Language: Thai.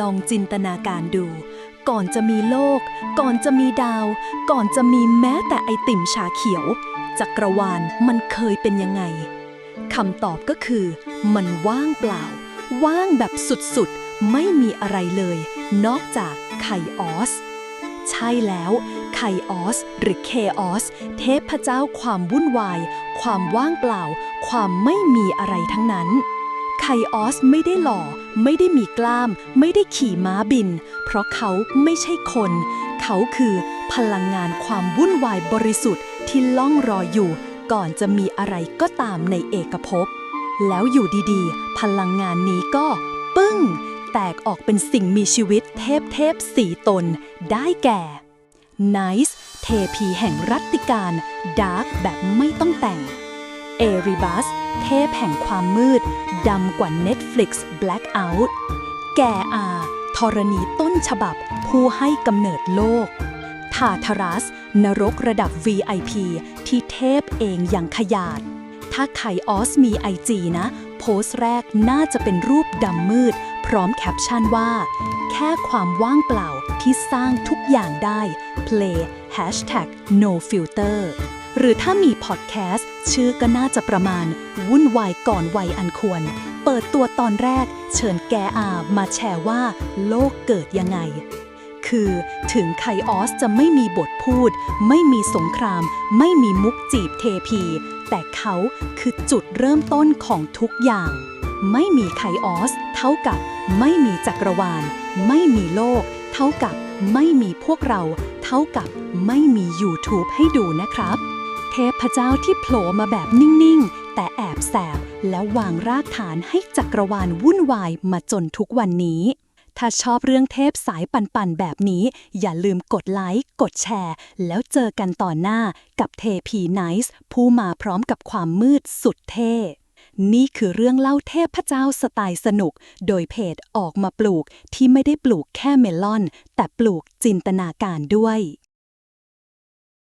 ลองจินตนาการดู ก่อนจะมีโลก ก่อนจะมีดาว ก่อนจะมีแม้แต่ไอติ่มชาเขียว จักรวาลมันเคยเป็นยังไงคำตอบก็คือ มันว่างเปล่า ว่างแบบสุดๆ ไม่มีอะไรเลย นอกจากไคออส ใช่แล้วไคออส หรือเคออส เทพเจ้าความวุ่นวาย ความว่างเปล่า ความไม่มีอะไรทั้งนั้นไคออสไม่ได้หล่อ ไม่ได้มีกล้าม ไม่ได้ขี่ม้าบิน เพราะเขาไม่ใช่คน เขาคือพลังงานความวุ่นวายบริสุทธิ์ที่ล่องรอยอยู่ ก่อนจะมีอะไรก็ตามในเอกภพแล้วอยู่ดีๆ พลังงานนี้ก็ ปึ้ง แตกออกเป็นสิ่งมีชีวิตเทพเทพสี่ตน ได้แก่ไนซ์เทพีแห่งรัตติการดาร์กแบบไม่ต้องแต่งเอริบัสเทพแห่งความมืด ดำกว่า Netflix Blackout แกอาธรณีต้นฉบับผู้ให้กำเนิดโลกทาทารัส นรกระดับ VIP ที่เทพเองอย่างขยาด ถ้าไคออสมีไอจีนะ โพสต์แรกน่าจะเป็นรูปดำมืด พร้อมแคปชั่นว่า แค่ความว่างเปล่าที่สร้างทุกอย่างได้ play hashtag no filter หรือถ้ามีพอดแคสต์ชื่อก็น่าจะประมาณ วุ่นวายก่อนวัยอันควร เปิดตัวตอนแรก เชิญแกอามาแชร์ว่า โลกเกิดยังไง คือถึงไคออสจะไม่มีบทพูด ไม่มีสงคราม ไม่มีมุกจีบเทพี แต่เขาคือจุดเริ่มต้นของทุกอย่าง ไม่มีไคออส เท่ากับไม่มีจักรวาล ไม่มีโลก เท่ากับไม่มีพวกเรา เท่ากับไม่มี YouTube ให้ดูนะครับ เทพเจ้าที่โผล่มาแบบนิ่ง ๆ แต่แอบแสบ แล้ววางรากฐานให้จักรวาลวุ่นวายมาจนทุกวันนี้ ถ้าชอบเรื่องเทพสายปันๆแบบนี้ อย่าลืมกดไลค์ กดแชร์ แล้วเจอกันต่อหน้ากับเทพีไนซ์ผู้มาพร้อมกับความมืดสุดเท่ นี่คือเรื่องเล่าเทพเจ้าสไตล์สนุก โดยเพจออกมาปลูกที่ไม่ได้ปลูกแค่เมลอน แต่ปลูกจินตนาการด้วย